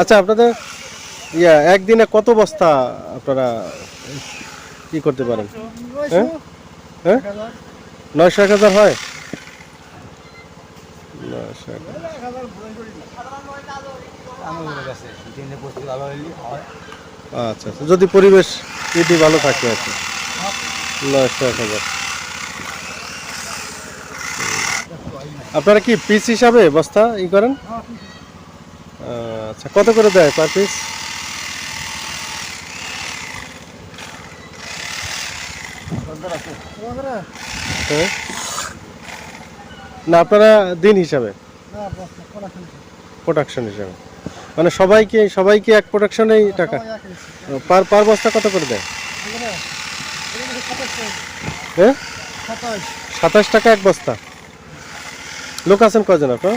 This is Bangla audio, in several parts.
আচ্ছা আপনাদের ইয়া একদিনে কত বস্তা আপনারা কি করতে পারেন? হ্যাঁ? হ্যাঁ? নয়শো এক হাজার হয়? নয়শো এক হয় আচ্ছা আচ্ছা। যদি পরিবেশ এটি ভালো থাকে আর কি। নয়শো এক হাজার। আপনারা কি পিস হিসাবে বস্তা ই করেন? আচ্ছা কত করে দেয় পার পিস হ্যাঁ? না আপনারা দিন হিসাবে। প্রোডাকশন হিসাবে। মানে সবাইকে সবাইকে এক প্রোডাকশনেই টাকা? পার পার বস্তা কত করে দেয়? হ্যাঁ? সাতাশ। টাকা এক বস্তা। লোক আছেন কজন আপনার?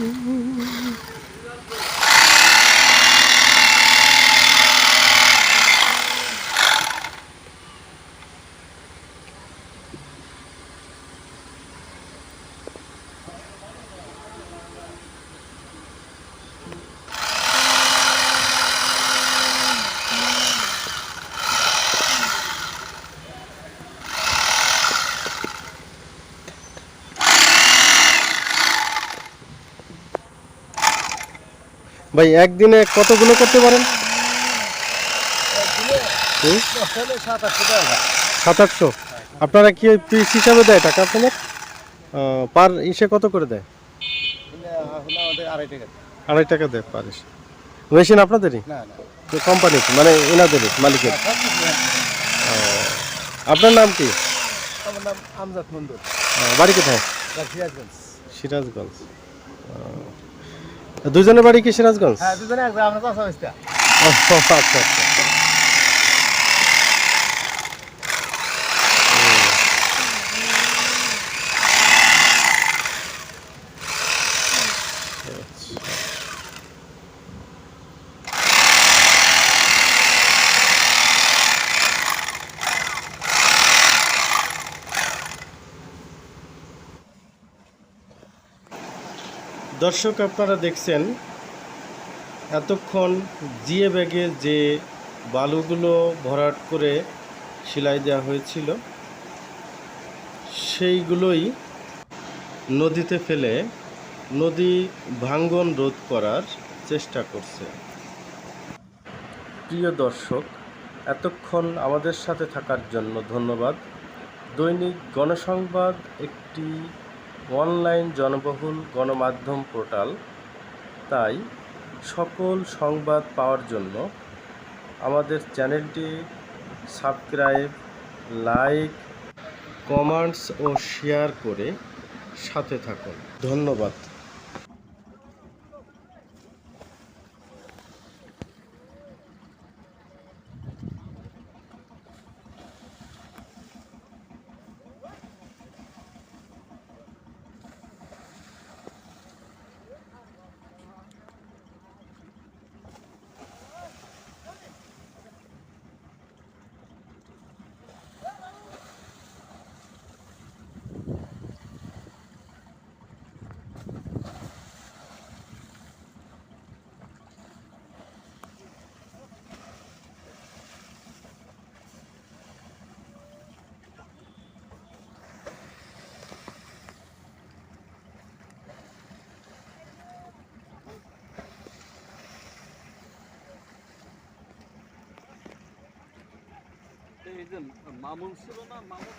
Ooh. ভাই একদিনে কতগুলো করতে পারেন? সাত আটশো। আপনারা কি পিস হিসাবে দেয় টাকা আপনাদের? পার ইসে কত করে দেয়? আড়াই টাকা দেয় পার ইসে। মেশিন আপনাদেরই? কোম্পানি মানে এনাদেরই মালিকের। আপনার নাম কি? আমার নাম আমজাদ মন্ডল বাড়ি কোথায়? সিরাজগঞ্জ। সিরাজগঞ্জ। দুজনের বাড়ি কি সিরাজগঞ্জ? হ্যাঁ দুজনে আমরা চাষা আচ্ছা আচ্ছা। দর্শক, আপনারা দেখছেন এতক্ষণ জিএ ব্যাগে যে বালুগুলো ভরাট করে সেলাই দেওয়া হয়েছিল, সেইগুলোই নদীতে ফেলে নদী ভাঙ্গন রোধ করার চেষ্টা করছে। প্রিয় দর্শক, এতক্ষণ আমাদের সাথে থাকার জন্য ধন্যবাদ। দৈনিক গণসংবাদ একটি অনলাইন জনবহুল গণমাধ্যম পোর্টাল। তাই সকল সংবাদ পাওয়ার জন্য আমাদের চ্যানেলটি সাবস্ক্রাইব, লাইক, কমেন্টস ও শেয়ার করে সাথে থাকুন। ধন্যবাদ। এই যে মামুন ছিল না মামুন